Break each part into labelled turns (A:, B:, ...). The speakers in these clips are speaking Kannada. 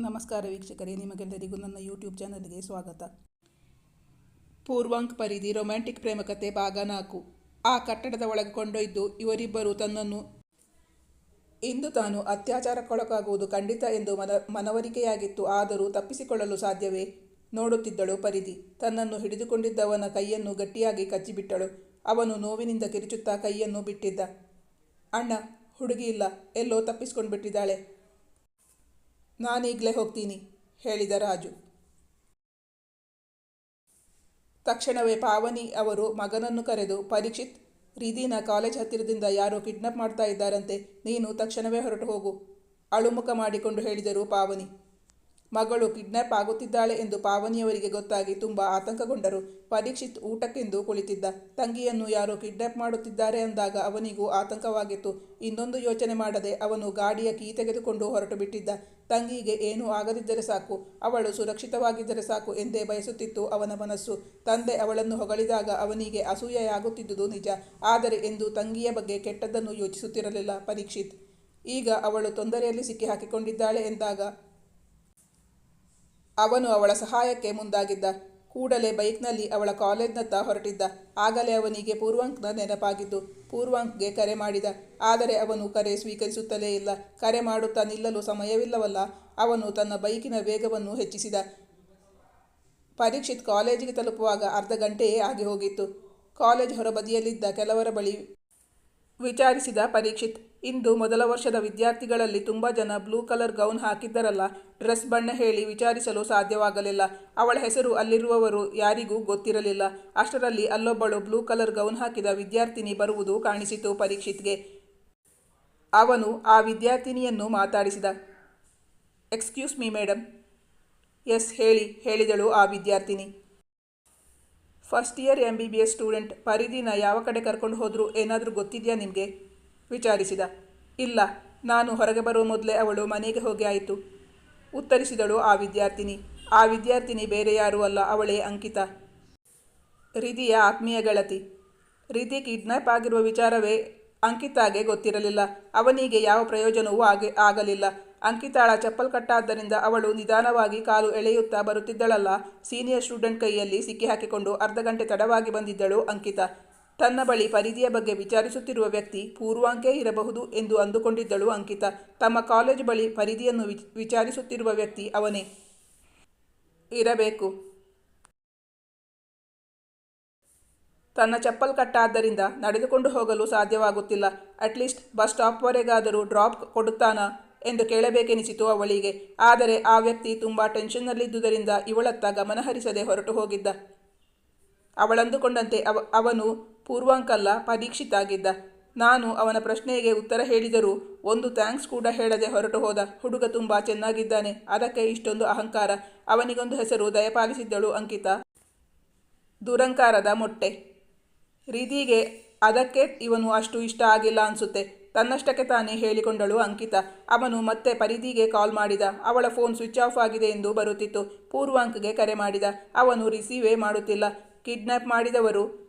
A: ನಮಸ್ಕಾರ ವೀಕ್ಷಕರೇ, ನಿಮಗೆಲ್ಲರಿಗೂ ನನ್ನ ಯೂಟ್ಯೂಬ್ ಚಾನಲ್ಗೆ ಸ್ವಾಗತ. ಪೂರ್ವಾಂಕ್ ಪರಿಧಿ ರೊಮ್ಯಾಂಟಿಕ್ ಪ್ರೇಮಕತೆ ಭಾಗ ನಾಲ್ಕು. ಆ ಕಟ್ಟಡದ ಒಳಗೆ ಕೊಂಡೊಯ್ದು ಇವರಿಬ್ಬರು ತನ್ನನ್ನು ಇಂದು ತಾನು ಅತ್ಯಾಚಾರಕ್ಕೊಳಗಾಗುವುದು ಖಂಡಿತ ಎಂದು ಮನ, ಮನವರಿಕೆಯಾಗಿತ್ತು. ಆದರೂ ತಪ್ಪಿಸಿಕೊಳ್ಳಲು ಸಾಧ್ಯವೇ? ನೋಡುತ್ತಿದ್ದಳು ಪರಿಧಿ. ತನ್ನನ್ನು ಹಿಡಿದುಕೊಂಡಿದ್ದವನ ಕೈಯನ್ನು ಗಟ್ಟಿಯಾಗಿ ಕಚ್ಚಿಬಿಟ್ಟಳು. ಅವನು ನೋವಿನಿಂದ ಕಿರಿಚುತ್ತಾ ಕೈಯನ್ನು ಬಿಟ್ಟಿದ್ದ. ಅಣ್ಣ ಹುಡುಗಿ ಇಲ್ಲ ಎಲ್ಲೋ ತಪ್ಪಿಸ್ಕೊಂಡು ಬಿಟ್ಟಿದ್ದಾಳೆ ನಾನೀಗಲೇ ಹೋಗ್ತೀನಿ, ಹೇಳಿದ ರಾಜು. ತಕ್ಷಣವೇ ಪಾವನಿ ಅವರು ಮಗನನ್ನು ಕರೆದು, ಪರೀಕ್ಷಿತ್, ರೀದಿನ ಕಾಲೇಜ್ ಹತ್ತಿರದಿಂದ ಯಾರೋ ಕಿಡ್ನಾಪ್ ಮಾಡ್ತಾ ಇದ್ದಾರಂತೆ, ನೀನು ತಕ್ಷಣವೇ ಹೊರಟು ಹೋಗು, ಅಳುಮುಖ ಮಾಡಿಕೊಂಡು ಹೇಳಿದರು ಪಾವನಿ. ಮಗಳು ಕಿಡ್ನಾಪ್ ಆಗುತ್ತಿದ್ದಾಳೆ ಎಂದು ಪಾವನಿಯವರಿಗೆ ಗೊತ್ತಾಗಿ ತುಂಬ ಆತಂಕಗೊಂಡರು. ಪರೀಕ್ಷಿತ್ ಊಟಕ್ಕೆಂದು ಕುಳಿತಿದ್ದ. ತಂಗಿಯನ್ನು ಯಾರೋ ಕಿಡ್ನಾಪ್ ಮಾಡುತ್ತಿದ್ದಾರೆ ಅಂದಾಗ ಅವನಿಗೂ ಆತಂಕವಾಗಿತ್ತು. ಇನ್ನೊಂದು ಯೋಚನೆ ಮಾಡದೆ ಅವನು ಗಾಡಿಯ ಕೀ ತೆಗೆದುಕೊಂಡು ಹೊರಟು ಬಿಟ್ಟಿದ್ದ ತಂಗಿಗೆ ಏನೂ ಆಗದಿದ್ದರೆ ಸಾಕು. ಅವಳು ಸುರಕ್ಷಿತವಾಗಿದ್ದರೆ ಸಾಕು ಎಂದೇ ಬಯಸುತ್ತಿತ್ತು ಅವನ ಮನಸ್ಸು. ತಂದೆ ಅವಳನ್ನು ಹೊಗಳಿದಾಗ ಅವನಿಗೆ ಅಸೂಯೆಯಾಗುತ್ತಿದ್ದುದು ನಿಜ. ಆದರೆ ಎಂದು ತಂಗಿಯ ಬಗ್ಗೆ ಕೆಟ್ಟದ್ದನ್ನು ಯೋಚಿಸುತ್ತಿರಲಿಲ್ಲ ಪರೀಕ್ಷಿತ್. ಈಗ ಅವಳು ತೊಂದರೆಯಲ್ಲಿ ಸಿಕ್ಕಿ ಹಾಕಿಕೊಂಡಿದ್ದಾಳೆ ಎಂದಾಗ ಅವನು ಅವಳ ಸಹಾಯಕ್ಕೆ ಮುಂದಾಗಿದ್ದ. ಕೂಡಲೇ ಬೈಕ್ನಲ್ಲಿ ಅವಳ ಕಾಲೇಜ್ನತ್ತ ಹೊರಟಿದ್ದ. ಆಗಲೇ ಅವನಿಗೆ ಪೂರ್ವಾಂಕ್ನ ನೆನಪಾಗಿದ್ದು, ಪೂರ್ವಾಂಕ್ಗೆ ಕರೆ ಮಾಡಿದ. ಆದರೆ ಅವನು ಕರೆ ಸ್ವೀಕರಿಸುತ್ತಲೇ ಇಲ್ಲ. ಕರೆ ಮಾಡುತ್ತಾ ನಿಲ್ಲಲು ಸಮಯವಿಲ್ಲವಲ್ಲ, ಅವನು ತನ್ನ ಬೈಕಿನ ವೇಗವನ್ನು ಹೆಚ್ಚಿಸಿದ. ಪರೀಕ್ಷಿತ್ ಕಾಲೇಜಿಗೆ ತಲುಪುವಾಗ ಅರ್ಧ ಗಂಟೆಯೇ ಆಗಿ ಹೋಗಿತ್ತು. ಕಾಲೇಜ್ ಹೊರಬದಿಯಲ್ಲಿದ್ದ ಕೆಲವರ ಬಳಿ ವಿಚಾರಿಸಿದ ಪರೀಕ್ಷಿತ್, ಇಂದು ಮೊದಲ ವರ್ಷದ ವಿದ್ಯಾರ್ಥಿಗಳಲ್ಲಿ ತುಂಬ ಜನ ಬ್ಲೂ ಕಲರ್ ಗೌನ್ ಹಾಕಿದ್ದರಲ್ಲ, ಡ್ರೆಸ್ ಬಣ್ಣ ಹೇಳಿ ವಿಚಾರಿಸಲು ಸಾಧ್ಯವಾಗಲಿಲ್ಲ. ಅವಳ ಹೆಸರು ಅಲ್ಲಿರುವವರು ಯಾರಿಗೂ ಗೊತ್ತಿರಲಿಲ್ಲ. ಅಷ್ಟರಲ್ಲಿ ಅಲ್ಲೊಬ್ಬಳು ಬ್ಲೂ ಕಲರ್ ಗೌನ್ ಹಾಕಿದ ವಿದ್ಯಾರ್ಥಿನಿ ಬರುವುದು ಕಾಣಿಸಿತು ಪರೀಕ್ಷಿತ್ಗೆ. ಅವನು ಆ ವಿದ್ಯಾರ್ಥಿನಿಯನ್ನು ಮಾತಾಡಿಸಿದ. ಎಕ್ಸ್ಕ್ಯೂಸ್ ಮೀ ಮೇಡಮ್ ಎಸ್, ಹೇಳಿ, ಹೇಳಿದಳು ಆ ವಿದ್ಯಾರ್ಥಿನಿ. First year M B B S student ಪರಿಧಿನ ಯಾವ ಕಡೆ ಕರ್ಕೊಂಡು ಹೋದರೂ ಏನಾದರೂ ಗೊತ್ತಿದೆಯಾ ನಿಮಗೆ? ವಿಚಾರಿಸಿದ. ಇಲ್ಲ, ನಾನು ಹೊರಗೆ ಬರುವ ಮೊದಲೇ ಅವಳು ಮನೆಗೆ ಹೋಗಿ ಆಯಿತು. ಉತ್ತರಿಸಿದಳು ಆ ವಿದ್ಯಾರ್ಥಿನಿ. ಆ ವಿದ್ಯಾರ್ಥಿನಿ ಬೇರೆ ಯಾರೂ ಅಲ್ಲ, ಅವಳೇ ಅಂಕಿತ. ರಿದಿಯ ಆತ್ಮೀಯ ಗೆಳತಿ. ರಿದಿ ಕಿಡ್ನಾಪ್ ಆಗಿರುವ ವಿಚಾರವೇ ಅಂಕಿತಾಗೆ ಗೊತ್ತಿರಲಿಲ್ಲ. ಅವನಿಗೆ ಯಾವ ಪ್ರಯೋಜನವೂ ಆಗಿ, ಆಗಲಿಲ್ಲ. ಅಂಕಿತಾಳ ಚಪ್ಪಲ್ ಕಟ್ಟಾದ್ದರಿಂದ ಅವಳು ನಿಧಾನವಾಗಿ ಕಾಲು ಎಳೆಯುತ್ತಾ ಬರುತ್ತಿದ್ದಳಲ್ಲ. ಸೀನಿಯರ್ ಸ್ಟೂಡೆಂಟ್ ಕೈಯಲ್ಲಿ ಸಿಕ್ಕಿ ಹಾಕಿಕೊಂಡು ಅರ್ಧ ಗಂಟೆ ತಡವಾಗಿ ಬಂದಿದ್ದಳು ಅಂಕಿತಾ. ತನ್ನ ಬಳಿ ಪರಿಧಿಯ ಬಗ್ಗೆ ವಿಚಾರಿಸುತ್ತಿರುವ ವ್ಯಕ್ತಿ ಪೂರ್ವಾಂಕೇ ಇರಬಹುದು ಎಂದು ಅಂದುಕೊಂಡಿದ್ದಳು ಅಂಕಿತಾ. ತಮ್ಮ ಕಾಲೇಜ್ ಬಳಿ ಪರಿಧಿಯನ್ನು ವಿಚಾರಿಸುತ್ತಿರುವ ವ್ಯಕ್ತಿ ಅವನೇ. ಇರಬೇಕು. ತನ್ನ ಚಪ್ಪಲ್ ಕಟ್ಟಾದ್ದರಿಂದ ನಡೆದುಕೊಂಡು ಹೋಗಲು ಸಾಧ್ಯವಾಗುತ್ತಿಲ್ಲ. ಅಟ್ಲೀಸ್ಟ್ ಬಸ್ ಸ್ಟಾಪ್ವರೆಗಾದರೂ ಡ್ರಾಪ್ ಕೊಡುತ್ತಾನಾ? ಎಂದು ಕೇಳಬೇಕೆನಿಸಿತು ಅವಳಿಗೆ. ಆದರೆ ಆ ವ್ಯಕ್ತಿ ತುಂಬ ಟೆನ್ಷನ್ನಲ್ಲಿದ್ದುದರಿಂದ ಇವಳತ್ತ ಗಮನಹರಿಸದೆ ಹೊರಟು ಹೋಗಿದ್ದ. ಅವಳಂದುಕೊಂಡಂತೆ ಅವ, ಅವನು ಪೂರ್ವಾಂಕಲ್ಲ ಪರೀಕ್ಷಿತಾಗಿದ್ದ. ನಾನು ಅವನ ಪ್ರಶ್ನೆಗೆ ಉತ್ತರ ಹೇಳಿದರೂ ಒಂದು ಥ್ಯಾಂಕ್ಸ್ ಕೂಡ ಹೇಳದೆ ಹೊರಟು ಹೋದ. ಹುಡುಗ ತುಂಬ ಚೆನ್ನಾಗಿದ್ದಾನೆ. ಅದಕ್ಕೆ ಇಷ್ಟೊಂದು ಅಹಂಕಾರ. ಅವನಿಗೊಂದು ಹೆಸರು ದಯಪಾಲಿಸಿದ್ದಳು ಅಂಕಿತಾ. ದುರಂಕಾರದ ಮೊಟ್ಟೆ. ರೀತಿಗೆ ಅದಕ್ಕೆ ಇವನು ಅಷ್ಟು ಇಷ್ಟ ಆಗಿಲ್ಲ ಅನಿಸುತ್ತೆ. ತನ್ನಷ್ಟಕ್ಕೆ ತಾನೇ ಹೇಳಿಕೊಂಡಳು ಅಂಕಿತ. ಅವನು ಮತ್ತೆ ಪರಿಧಿಗೆ ಕಾಲ್ ಮಾಡಿದ. ಅವಳ ಫೋನ್ ಸ್ವಿಚ್ ಆಫ್ ಆಗಿದೆ ಎಂದು ಬರುತ್ತಿತ್ತು. ಪೂರ್ವಾಂಕ್ಗೆ ಕರೆ ಮಾಡಿದ. ಅವನು ರಿಸೀವೇ ಮಾಡುತ್ತಿಲ್ಲ. ಕಿಡ್ನ್ಯಾಪ್ ಮಾಡಿದವರು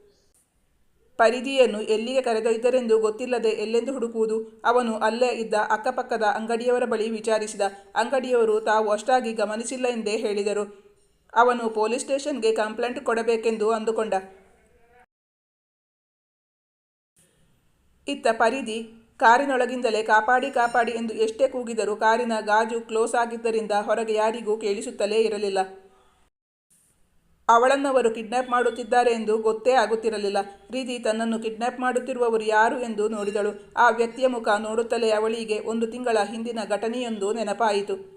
A: ಪರಿಧಿಯನ್ನು ಎಲ್ಲಿಗೆ ಕರೆದೊಯ್ದರೆಂದು ಗೊತ್ತಿಲ್ಲದೆ ಎಲ್ಲೆಂದು ಹುಡುಕುವುದು? ಅವನು ಅಲ್ಲೇ ಇದ್ದ ಅಕ್ಕಪಕ್ಕದ ಅಂಗಡಿಯವರ ಬಳಿ ವಿಚಾರಿಸಿದ. ಅಂಗಡಿಯವರು ತಾವು ಅಷ್ಟಾಗಿ ಗಮನಿಸಿಲ್ಲ ಎಂದೇ ಹೇಳಿದರು. ಅವನು ಪೊಲೀಸ್ ಸ್ಟೇಷನ್ಗೆ ಕಂಪ್ಲೇಂಟ್ ಕೊಡಬೇಕೆಂದು ಅಂದುಕೊಂಡ. ಇತ್ತ ಪರಿಧಿ ಕಾರಿನೊಳಗಿಂದಲೇ ಕಾಪಾಡಿ ಕಾಪಾಡಿ ಎಂದು ಎಷ್ಟೇ ಕೂಗಿದರೂ ಕಾರಿನ ಗಾಜು ಕ್ಲೋಸ್ ಆಗಿದ್ದರಿಂದ ಹೊರಗೆ ಯಾರಿಗೂ ಕೇಳಿಸುತ್ತಲೇ ಇರಲಿಲ್ಲ. ಅವಳನ್ನವರು ಕಿಡ್ನ್ಯಾಪ್ ಮಾಡುತ್ತಿದ್ದಾರೆ ಎಂದು ಗೊತ್ತೇ ಆಗುತ್ತಿರಲಿಲ್ಲ. ರೀತಿ ತನ್ನನ್ನು ಕಿಡ್ನ್ಯಾಪ್ ಮಾಡುತ್ತಿರುವವರು ಯಾರು ಎಂದು ನೋಡಿದಳು. ಆ ವ್ಯಕ್ತಿಯ ಮುಖ ನೋಡುತ್ತಲೇ ಅವಳಿಗೆ ಒಂದು ತಿಂಗಳ ಹಿಂದಿನ ಘಟನೆಯೊಂದು ನೆನಪಾಯಿತು.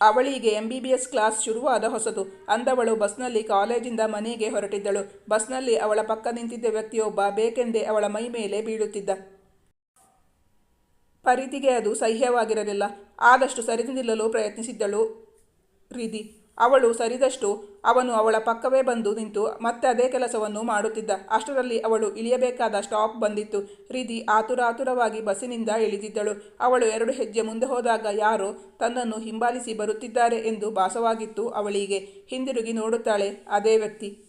A: ಅವಳಿಗೆ ಎಂ ಬಿ ಎಸ್ ಕ್ಲಾಸ್ ಶುರುವಾದ ಹೊಸತು ಅಂದವಳು ಬಸ್ನಲ್ಲಿ ಕಾಲೇಜಿಂದ ಮನೆಗೆ ಹೊರಟಿದ್ದಳು. ಬಸ್ನಲ್ಲಿ ಅವಳ ಪಕ್ಕ ನಿಂತಿದ್ದ ವ್ಯಕ್ತಿಯೊಬ್ಬ ಬೇಕೆಂದೇ ಅವಳ ಮೈ ಮೇಲೆ ಬೀಳುತ್ತಿದ್ದ. ಪರಿತಿಗೆ ಅದು ಸಹ್ಯವಾಗಿರಲಿಲ್ಲ. ಆದಷ್ಟು ಸರಿದು ನಿಲ್ಲಲು ಪ್ರಯತ್ನಿಸಿದ್ದಳು. ರೀದಿ ಅವಳು ಸರಿದಷ್ಟು ಅವನು ಅವಳ ಪಕ್ಕವೇ ಬಂದು ನಿಂತು ಮತ್ತೆ ಅದೇ ಕೆಲಸವನ್ನು ಮಾಡುತ್ತಿದ್ದ. ಅಷ್ಟರಲ್ಲಿ ಅವಳು ಇಳಿಯಬೇಕಾದ ಸ್ಟಾಪ್ ಬಂದಿತ್ತು. ರೀತಿ ಆತುರಾತುರವಾಗಿ ಬಸ್ಸಿನಿಂದ ಇಳಿದಿದ್ದಳು. ಅವಳು ಎರಡು ಹೆಜ್ಜೆ ಮುಂದೆ ಹೋದಾಗ ಯಾರೋ ತನ್ನನ್ನು ಹಿಂಬಾಲಿಸಿ ಬರುತ್ತಿದ್ದಾರೆ ಎಂದು ಭಾಸವಾಗಿತ್ತು ಅವಳಿಗೆ. ಹಿಂದಿರುಗಿ ನೋಡುತ್ತಾಳೆ ಅದೇ ವ್ಯಕ್ತಿ.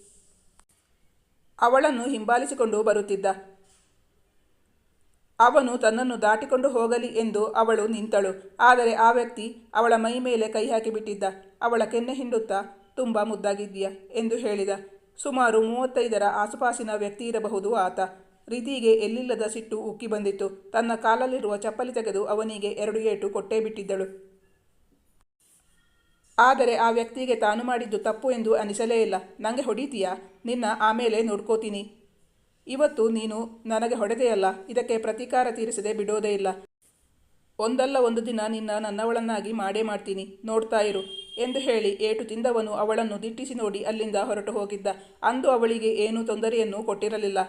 A: ಅವಳನ್ನು ಹಿಂಬಾಲಿಸಿಕೊಂಡು ಬರುತ್ತಿದ್ದ. ಅವನು ತನ್ನನ್ನು ದಾಟಿಕೊಂಡು ಹೋಗಲಿ ಎಂದು ಅವಳು ನಿಂತಳು. ಆದರೆ ಆ ವ್ಯಕ್ತಿ ಅವಳ ಮೈ ಮೇಲೆ ಕೈ ಹಾಕಿಬಿಟ್ಟಿದ್ದ. ಅವಳ ಕೆನ್ನೆ ಹಿಂಡುತ್ತಾ ತುಂಬ ಮುದ್ದಾಗಿದ್ದೀಯ ಎಂದು ಹೇಳಿದ. ಸುಮಾರು ಮೂವತ್ತೈದರ ಆಸುಪಾಸಿನ ವ್ಯಕ್ತಿ ಇರಬಹುದು ಆತ. ರೀತಿಗೆ ಎಲ್ಲಿಲ್ಲದ ಸಿಟ್ಟು ಉಕ್ಕಿ ಬಂದಿತ್ತು. ತನ್ನ ಕಾಲಲ್ಲಿರುವ ಚಪ್ಪಲಿ ತೆಗೆದು ಅವನಿಗೆ ಎರಡು ಏಟು ಕೊಟ್ಟೇ ಬಿಟ್ಟಿದ್ದಳು. ಆದರೆ ಆ ವ್ಯಕ್ತಿಗೆ ತಾನು ಮಾಡಿದ್ದು ತಪ್ಪು ಎಂದು ಅನಿಸಲೇ ಇಲ್ಲ. ನನಗೆ ಹೊಡಿತೀಯಾ? ನಿನ್ನ ಆಮೇಲೆ ನೋಡ್ಕೋತೀನಿ. ಇವತ್ತು ನೀನು ನನಗೆ ಹೊಡೆದೆಯಲ್ಲ. ಇದಕ್ಕೆ ಪ್ರತೀಕಾರ ತೀರಿಸದೆ ಬಿಡೋದೇ ಇಲ್ಲ. ಒಂದಲ್ಲ ಒಂದು ದಿನ ನಿನ್ನ ನನ್ನವಳನ್ನಾಗಿ ಮಾಡೇ ಮಾಡ್ತೀನಿ. ನೋಡ್ತಾ ಇರು. ಎಂದು ಹೇಳಿ ಏಟು ತಿಂದವನು ಅವಳನ್ನು ದಿಟ್ಟಿಸಿ ನೋಡಿ ಅಲ್ಲಿಂದ ಹೊರಟು ಹೋಗಿದ್ದ. ಅಂದು ಅವಳಿಗೆ ಏನೂ ತೊಂದರೆಯನ್ನು ಕೊಟ್ಟಿರಲಿಲ್ಲ.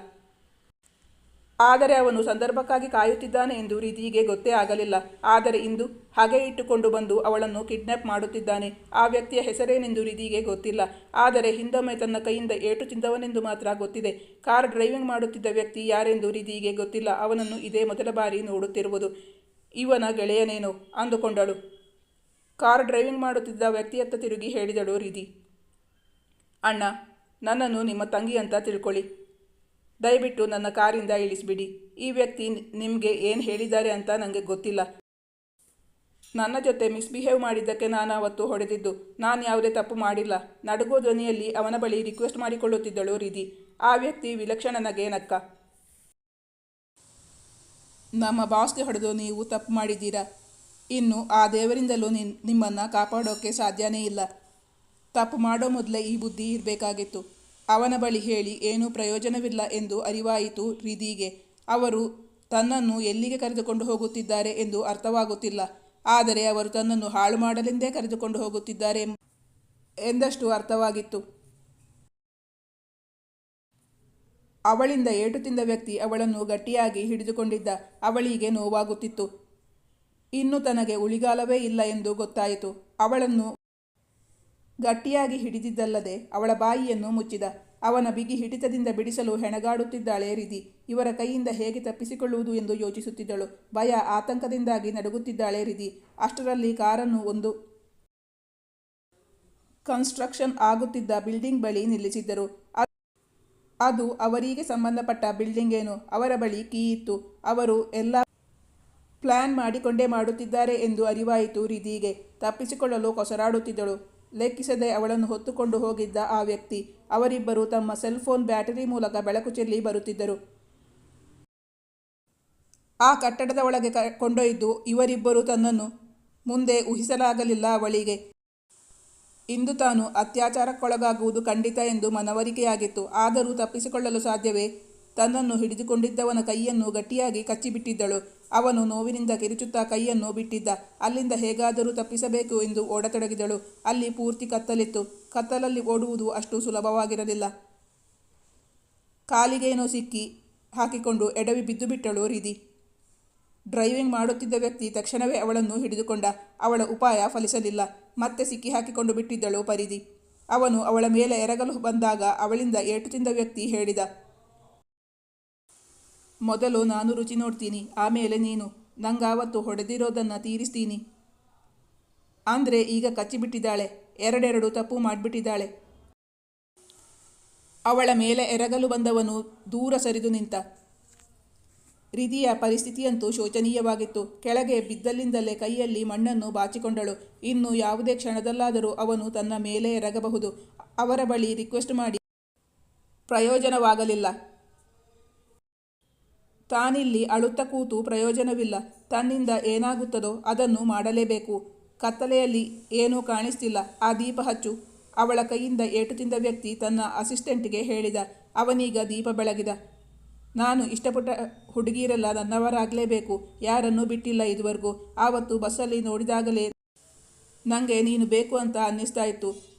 A: ಆದರೆ ಅವನು ಸಂದರ್ಭಕ್ಕಾಗಿ ಕಾಯುತ್ತಿದ್ದಾನೆ ಎಂದು ರೀತಿಗೆ ಗೊತ್ತೇ ಆಗಲಿಲ್ಲ. ಆದರೆ ಇಂದು ಹಾಗೆ ಇಟ್ಟುಕೊಂಡು ಬಂದು ಅವಳನ್ನು ಕಿಡ್ನಾಪ್ ಮಾಡುತ್ತಿದ್ದಾನೆ. ಆ ವ್ಯಕ್ತಿಯ ಹೆಸರೇನೆಂದು ರೀತಿಗೆ ಗೊತ್ತಿಲ್ಲ. ಆದರೆ ಹಿಂದೊಮ್ಮೆ ತನ್ನ ಕೈಯಿಂದ ಏಟು ತಿಂದವನೆಂದು ಮಾತ್ರ ಗೊತ್ತಿದೆ. ಕಾರ್ ಡ್ರೈವಿಂಗ್ ಮಾಡುತ್ತಿದ್ದ ವ್ಯಕ್ತಿ ಯಾರೆಂದು ರೀತಿಗೆ ಗೊತ್ತಿಲ್ಲ. ಅವನನ್ನು ಇದೇ ಮೊದಲ ಬಾರಿ ನೋಡುತ್ತಿರುವುದು. ಇವನ ಗೆಳೆಯನೇನು ಅಂದುಕೊಂಡಳು. ಕಾರ್ ಡ್ರೈವಿಂಗ್ ಮಾಡುತ್ತಿದ್ದ ವ್ಯಕ್ತಿಯತ್ತ ತಿರುಗಿ ಹೇಳಿದಳು ರಿಧಿ ಅಣ್ಣ, ನನ್ನನ್ನು ನಿಮ್ಮ ತಂಗಿ ಅಂತ ತಿಳ್ಕೊಳ್ಳಿ. ದಯವಿಟ್ಟು ನನ್ನ ಕಾರಿಂದ ಇಳಿಸಿಬಿಡಿ. ಈ ವ್ಯಕ್ತಿ ನಿಮಗೆ ಏನು ಹೇಳಿದ್ದಾರೆ ಅಂತ ನನಗೆ ಗೊತ್ತಿಲ್ಲ. ನನ್ನ ಜೊತೆ ಮಿಸ್ಬಿಹೇವ್ ಮಾಡಿದ್ದಕ್ಕೆ ನಾನು ಅವತ್ತು ಹೊಡೆದಿದ್ದು. ನಾನು ಯಾವುದೇ ತಪ್ಪು ಮಾಡಿಲ್ಲ. ನಡುಗೋ ಧ್ವನಿಯಲ್ಲಿ ಅವನ ಬಳಿ ರಿಕ್ವೆಸ್ಟ್ ಮಾಡಿಕೊಳ್ಳುತ್ತಿದ್ದಳು ರಿಧಿ ಆ ವ್ಯಕ್ತಿ ವಿಲಕ್ಷಣನಗೆ ನಕ್ಕ. ನಮ್ಮ ಬಾಸ್ಗೆ ಹೊಡೆದು ನೀವು ತಪ್ಪು ಮಾಡಿದ್ದೀರಾ? ಇನ್ನು ಆ ದೇವರಿಂದಲೂ ನಿನ್, ನಿಮ್ಮನ್ನು ಕಾಪಾಡೋಕ್ಕೆ ಸಾಧ್ಯನೇ ಇಲ್ಲ. ತಪ್ಪು ಮಾಡೋ ಮೊದಲೇ ಈ ಬುದ್ಧಿ ಇರಬೇಕಾಗಿತ್ತು. ಅವನ ಬಳಿ ಹೇಳಿ ಏನೂ ಪ್ರಯೋಜನವಿಲ್ಲ ಎಂದು ಅರಿವಾಯಿತು ರಿದಿಗೆ ಅವರು ತನ್ನನ್ನು ಎಲ್ಲಿಗೆ ಕರೆದುಕೊಂಡು ಹೋಗುತ್ತಿದ್ದಾರೆ ಎಂದು ಅರ್ಥವಾಗುತ್ತಿಲ್ಲ. ಆದರೆ ಅವರು ತನ್ನನ್ನು ಹಾಳು ಮಾಡಲೆಂದೇ ಕರೆದುಕೊಂಡು ಹೋಗುತ್ತಿದ್ದಾರೆ ಎಂದಷ್ಟು ಅರ್ಥವಾಗಿತ್ತು. ಅವಳಿಂದ ಏಟು ತಿಂದ ವ್ಯಕ್ತಿ ಅವಳನ್ನು ಗಟ್ಟಿಯಾಗಿ ಹಿಡಿದುಕೊಂಡಿದ್ದ. ಅವಳಿಗೆ ನೋವಾಗುತ್ತಿತ್ತು. ಇನ್ನು ತನಗೆ ಉಳಿಗಾಲವೇ ಇಲ್ಲ ಎಂದು ಗೊತ್ತಾಯಿತು. ಅವಳನ್ನು ಗಟ್ಟಿಯಾಗಿ ಹಿಡಿದಿದ್ದಲ್ಲದೆ ಅವಳ ಬಾಯಿಯನ್ನು ಮುಚ್ಚಿದ. ಅವನ ಬಿಗಿ ಹಿಡಿತದಿಂದ ಬಿಡಿಸಲು ಹೆಣಗಾಡುತ್ತಿದ್ದಾಳೆ ರೀತಿ ಇವರ ಕೈಯಿಂದ ಹೇಗೆ ತಪ್ಪಿಸಿಕೊಳ್ಳುವುದು ಎಂದು ಯೋಚಿಸುತ್ತಿದ್ದಳು. ಭಯ ಆತಂಕದಿಂದಾಗಿ ನಡುಗುತ್ತಿದ್ದಾಳೆ ರೀತಿ ಅಷ್ಟರಲ್ಲಿ ಕಾರನ್ನು ಒಂದು ಕನ್ಸ್ಟ್ರಕ್ಷನ್ ಆಗುತ್ತಿದ್ದ ಬಿಲ್ಡಿಂಗ್ ಬಳಿ ನಿಲ್ಲಿಸಿದ್ದರು. ಅದು ಅವರಿಗೆ ಸಂಬಂಧಪಟ್ಟ ಬಿಲ್ಡಿಂಗ್ ಏನು? ಅವರ ಬಳಿ ಕೀ ಇತ್ತು. ಅವರು ಎಲ್ಲ ಪ್ಲಾನ್ ಮಾಡಿಕೊಂಡೇ ಮಾಡುತ್ತಿದ್ದಾರೆ ಎಂದು ಅರಿವಾಯಿತು ರಿದಿಗೆ ತಪ್ಪಿಸಿಕೊಳ್ಳಲು ಕೊಸರಾಡುತ್ತಿದ್ದಳು. ಲೆಕ್ಕಿಸದೆ ಅವಳನ್ನು ಹೊತ್ತುಕೊಂಡು ಹೋಗಿದ್ದ ಆ ವ್ಯಕ್ತಿ, ಅವರಿಬ್ಬರು ತಮ್ಮ ಸೆಲ್ ಫೋನ್ ಬ್ಯಾಟರಿ ಮೂಲಕ ಬೆಳಕು ಚೆಲ್ಲಿ ಬರುತ್ತಿದ್ದರು. ಆ ಕಟ್ಟಡದ ಒಳಗೆ ಕ, ಕೊಂಡೊಯ್ದು ಇವರಿಬ್ಬರು ತನ್ನನ್ನು ಮುಂದೆ ಊಹಿಸಲಾಗಲಿಲ್ಲ ಅವಳಿಗೆ. ಇಂದು ತಾನು ಅತ್ಯಾಚಾರಕ್ಕೊಳಗಾಗುವುದು ಖಂಡಿತ ಎಂದು ಮನವರಿಕೆಯಾಗಿತ್ತು. ಆದರೂ ತಪ್ಪಿಸಿಕೊಳ್ಳಲು ಸಾಧ್ಯವೇ? ತನ್ನನ್ನು ಹಿಡಿದುಕೊಂಡಿದ್ದವನ ಕೈಯನ್ನು ಗಟ್ಟಿಯಾಗಿ ಕಚ್ಚಿಬಿಟ್ಟಿದ್ದಳು. ಅವನು ನೋವಿನಿಂದ ಕಿರುಚುತ್ತಾ ಕೈಯನ್ನು ಬಿಟ್ಟಿದ್ದ. ಅಲ್ಲಿಂದ ಹೇಗಾದರೂ ತಪ್ಪಿಸಬೇಕು ಎಂದು ಓಡತೊಡಗಿದಳು. ಅಲ್ಲಿ ಪೂರ್ತಿ ಕತ್ತಲಿತ್ತು. ಕತ್ತಲಲ್ಲಿ ಓಡುವುದು ಅಷ್ಟು ಸುಲಭವಾಗಿರಲಿಲ್ಲ. ಕಾಲಿಗೇನೋ ಸಿಕ್ಕಿ ಹಾಕಿಕೊಂಡು ಎಡವಿ ಬಿದ್ದು ಬಿಟ್ಟಳು ರೀದಿ ಡ್ರೈವಿಂಗ್ ಮಾಡುತ್ತಿದ್ದ ವ್ಯಕ್ತಿ ತಕ್ಷಣವೇ ಅವಳನ್ನು ಹಿಡಿದುಕೊಂಡ. ಅವಳ ಉಪಾಯ ಫಲಿಸಲಿಲ್ಲ. ಮತ್ತೆ ಸಿಕ್ಕಿ ಹಾಕಿಕೊಂಡು ಬಿಟ್ಟಿದ್ದಳು ಪರಿಧಿ. ಅವನು ಅವಳ ಮೇಲೆ ಎರಗಲು ಬಂದಾಗ ಅವಳಿಂದ ಏಟು ತಿಂದ ವ್ಯಕ್ತಿ ಹೇಳಿದ. ಮೊದಲು ನಾನು ರುಚಿ ನೋಡ್ತೀನಿ, ಆಮೇಲೆ ನೀನು. ನಂಗಾವತ್ತು ಹೊಡೆದಿರೋದನ್ನು ತೀರಿಸ್ತೀನಿ. ಅಂದರೆ ಈಗ ಕಚ್ಚಿಬಿಟ್ಟಿದ್ದಾಳೆ, ಎರಡೆರಡು ತಪ್ಪು ಮಾಡಿಬಿಟ್ಟಿದ್ದಾಳೆ. ಅವಳ ಮೇಲೆ ಎರಗಲು ಬಂದವನು ದೂರ ಸರಿದು ನಿಂತ. ರೀತಿಯ ಪರಿಸ್ಥಿತಿಯಂತೂ ಶೋಚನೀಯವಾಗಿತ್ತು. ಕೆಳಗೆ ಬಿದ್ದಲ್ಲಿಂದಲೇ ಕೈಯಲ್ಲಿ ಮಣ್ಣನ್ನು ಬಾಚಿಕೊಂಡಳು. ಇನ್ನು ಯಾವುದೇ ಕ್ಷಣದಲ್ಲಾದರೂ ಅವನು ತನ್ನ ಮೇಲೆ ಎರಗಬಹುದು. ಅವರ ಬಳಿ ರಿಕ್ವೆಸ್ಟ್ ಮಾಡಿ. ಪ್ರಯೋಜನವಾಗಲಿಲ್ಲ. ತಾನಿಲ್ಲಿ ಅಳುತ್ತ ಕೂತು ಪ್ರಯೋಜನವಿಲ್ಲ. ತನ್ನಿಂದ ಏನಾಗುತ್ತದೋ ಅದನ್ನು ಮಾಡಲೇಬೇಕು. ಕತ್ತಲೆಯಲ್ಲಿ ಏನೂ ಕಾಣಿಸ್ತಿಲ್ಲ. ಆ ದೀಪ ಹಚ್ಚು. ಅವಳ ಕೈಯಿಂದ ಏಟು ತಿಂದ ವ್ಯಕ್ತಿ ತನ್ನ ಅಸಿಸ್ಟೆಂಟ್ಗೆ ಹೇಳಿದ, ಅವನೀಗ ದೀಪ ಬೆಳಗಿದ. ನಾನು ಇಷ್ಟಪಟ್ಟ ಹುಡುಗಿರೆಲ್ಲ, ನನ್ನವರಾಗಲೇಬೇಕು. ಯಾರನ್ನೂ ಬಿಟ್ಟಿಲ್ಲ ಇದುವರೆಗೂ. ಆವತ್ತು ಬಸ್ಸಲ್ಲಿ ನೋಡಿದಾಗಲೇ ನನಗೆ ನೀನು ಬೇಕು ಅಂತ ಅನ್ನಿಸ್ತಾ ಇತ್ತು.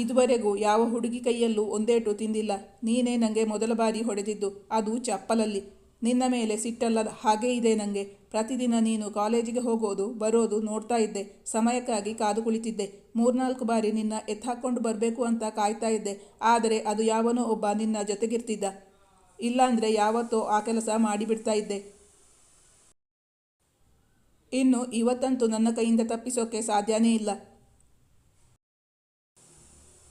A: ಇದುವರೆಗೂ ಯಾವ ಹುಡುಗಿ ಕೈಯಲ್ಲೂ ಒಂದೇಟು ತಿಂದಿಲ್ಲ. ನೀನೇ ನನಗೆ ಮೊದಲ ಬಾರಿ ಹೊಡೆದಿದ್ದು, ಅದು ಚಪ್ಪಲಲ್ಲಿ. ನಿನ್ನ ಮೇಲೆ ಸಿಟ್ಟಲ್ಲ ಹಾಗೇ ಇದೆ ನನಗೆ ಪ್ರತಿದಿನ ನೀನು ಕಾಲೇಜಿಗೆ ಹೋಗೋದು, ಬರೋದು ನೋಡ್ತಾ ಇದ್ದೆ. ಸಮಯಕ್ಕಾಗಿ ಕಾದು ಕುಳಿತಿದ್ದೆ. ಮೂರ್ನಾಲ್ಕು ಬಾರಿ ನಿನ್ನ ಎತ್ತಾಕೊಂಡು ಬರಬೇಕು ಅಂತ ಕಾಯ್ತಾ ಇದ್ದೆ. ಆದರೆ ಅದು ಯಾವನೋ ಒಬ್ಬ ನಿನ್ನ ಜೊತೆಗಿರ್ತಿದ್ದ. ಇಲ್ಲಾಂದರೆ ಯಾವತ್ತೋ ಆ ಕೆಲಸ ಮಾಡಿಬಿಡ್ತಾ ಇದ್ದೆ. ಇನ್ನು ಇವತ್ತಂತೂ ನನ್ನ ಕೈಯಿಂದ ತಪ್ಪಿಸೋಕೆ ಸಾಧ್ಯನೇ ಇಲ್ಲ.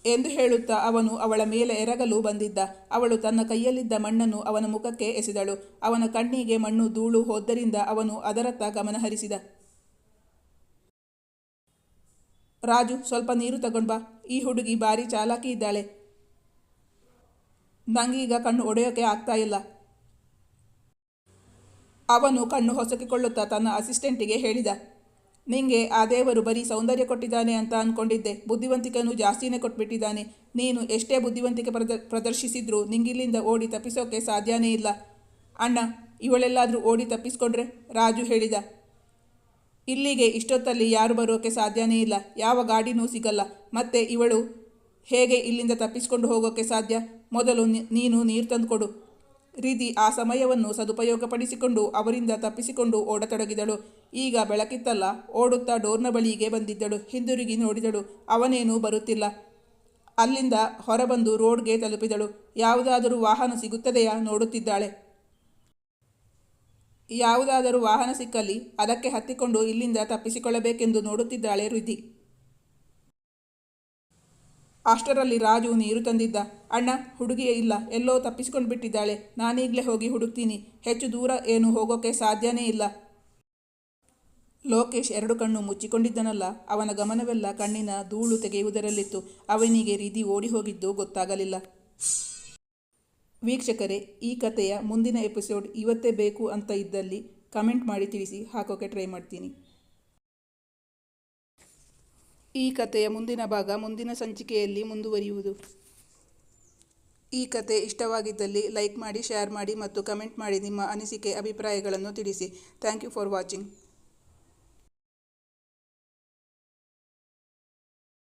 A: ಎಂದು ಹೇಳುತ್ತಾ ಅವನು ಅವಳ ಮೇಲೆ ಎರಗಲು ಬಂದಿದ್ದ. ಅವಳು ತನ್ನ ಕೈಯಲ್ಲಿದ್ದ ಮಣ್ಣನ್ನು ಅವನ ಮುಖಕ್ಕೆ ಎಸೆದಳು. ಅವನ ಕಣ್ಣಿಗೆ ಮಣ್ಣು ಧೂಳು ಹೋದ್ದರಿಂದ ಅವನು ಅದರತ್ತ ಗಮನ ಹರಿಸಿದ ರಾಜು, ಸ್ವಲ್ಪ ನೀರು ತಗೊಂಡ್ ಬಾ. ಈ ಹುಡುಗಿ ಭಾರಿ ಚಾಲಾಕಿ ಇದ್ದಾಳೆ. ನಂಗೀಗ ಕಣ್ಣು ಒಡೆಯೋಕೆ ಆಗ್ತಾ ಇಲ್ಲ. ಅವನು ಕಣ್ಣು ಹೊಸಕಿಕೊಳ್ಳುತ್ತಾ ತನ್ನ ಅಸಿಸ್ಟೆಂಟಿಗೆ ಹೇಳಿದ. ನಿಂಗೆ ಆ ದೇವರು ಬರೀ ಸೌಂದರ್ಯ ಕೊಟ್ಟಿದ್ದಾನೆ ಅಂತ ಅಂದ್ಕೊಂಡಿದ್ದೆ ಬುದ್ಧಿವಂತಿಕೆನೂ ಜಾಸ್ತಿನೇ ಕೊಟ್ಬಿಟ್ಟಿದ್ದಾನೆ. ನೀನು ಎಷ್ಟೇ ಬುದ್ಧಿವಂತಿಕೆ ಪ್ರದ, ಪ್ರದರ್ಶಿಸಿದ್ರೂ ನಿಂಗಿಲ್ಲಿಂದ ಓಡಿ ತಪ್ಪಿಸೋಕೆ ಸಾಧ್ಯನೇ ಇಲ್ಲ. ಅಣ್ಣ, ಇವಳೆಲ್ಲಾದರೂ ಓಡಿ ತಪ್ಪಿಸ್ಕೊಂಡ್ರೆ? ರಾಜು ಹೇಳಿದ. ಇಲ್ಲಿಗೆ ಇಷ್ಟೊತ್ತಲ್ಲಿ ಯಾರು ಬರೋಕೆ ಸಾಧ್ಯನೇ ಇಲ್ಲ. ಯಾವ ಗಾಡಿನೂ ಸಿಗಲ್ಲ. ಮತ್ತೆ ಇವಳು ಹೇಗೆ ಇಲ್ಲಿಂದ ತಪ್ಪಿಸ್ಕೊಂಡು ಹೋಗೋಕೆ ಸಾಧ್ಯ? ಮೊದಲು ನೀನು ನೀರು ತಂದುಕೊಡು. ರೀತಿ ಆ ಸಮಯವನ್ನು ಸದುಪಯೋಗಪಡಿಸಿಕೊಂಡು ಅವರಿಂದ ತಪ್ಪಿಸಿಕೊಂಡು ಓಡತೊಡಗಿದಳು. ಈಗ ಬೆಳಕಿತ್ತಲ್ಲ, ಓಡುತ್ತಾ ಡೋರ್ನ ಬಳಿಗೆ ಬಂದಿದ್ದಳು. ಹಿಂದಿರುಗಿ ನೋಡಿದಳು, ಅವನೇನೂ ಬರುತ್ತಿಲ್ಲ. ಅಲ್ಲಿಂದ ಹೊರಬಂದು ರೋಡ್ಗೆ ತಲುಪಿದಳು. ಯಾವುದಾದರೂ ವಾಹನ ಸಿಗುತ್ತದೆಯಾ ನೋಡುತ್ತಿದ್ದಾಳೆ. ಯಾವುದಾದರೂ ವಾಹನ ಸಿಕ್ಕಲ್ಲಿ ಅದಕ್ಕೆ ಹತ್ತಿಕೊಂಡು ಇಲ್ಲಿಂದ ತಪ್ಪಿಸಿಕೊಳ್ಳಬೇಕೆಂದು ನೋಡುತ್ತಿದ್ದಾಳೆ ರುದಿ ಅಷ್ಟರಲ್ಲಿ ರಾಜು ನೀರು ತಂದಿದ್ದ. ಅಣ್ಣ, ಹುಡುಗಿಯೇ ಇಲ್ಲ. ಎಲ್ಲೋ ತಪ್ಪಿಸಿಕೊಂಡು ಬಿಟ್ಟಿದ್ದಾಳೆ. ನಾನೀಗಲೇ ಹೋಗಿ ಹುಡುಕ್ತೀನಿ. ಹೆಚ್ಚು ದೂರ ಏನು ಹೋಗೋಕೆ ಸಾಧ್ಯನೇ ಇಲ್ಲ. ಲೋಕೇಶ್ ಎರಡು ಕಣ್ಣು ಮುಚ್ಚಿಕೊಂಡಿದ್ದನಲ್ಲ. ಅವನ ಗಮನವೆಲ್ಲ ಕಣ್ಣಿನ ಧೂಳು ತೆಗೆಯುವುದರಲ್ಲಿತ್ತು. ಅವನಿಗೆ ರೀತಿ ಓಡಿ ಹೋಗಿದ್ದು ಗೊತ್ತಾಗಲಿಲ್ಲ. ವೀಕ್ಷಕರೇ, ಈ ಕಥೆಯ ಮುಂದಿನ ಎಪಿಸೋಡ್ ಇವತ್ತೇ ಬೇಕು ಅಂತ ಇದ್ದಲ್ಲಿ ಕಮೆಂಟ್ ಮಾಡಿ ತಿಳಿಸಿ ಹಾಕೋಕೆ ಟ್ರೈ ಮಾಡ್ತೀನಿ. ಈ ಕಥೆಯ ಮುಂದಿನ ಭಾಗ ಮುಂದಿನ ಸಂಚಿಕೆಯಲ್ಲಿ ಮುಂದುವರಿಯುವುದು. ಈ ಕತೆ ಇಷ್ಟವಾಗಿದ್ದಲ್ಲಿ ಲೈಕ್ ಮಾಡಿ, ಶೇರ್ ಮಾಡಿ ಮತ್ತು ಕಮೆಂಟ್ ಮಾಡಿ ನಿಮ್ಮ ಅನಿಸಿಕೆ, ಅಭಿಪ್ರಾಯಗಳನ್ನು ತಿಳಿಸಿ. Thank you for watching.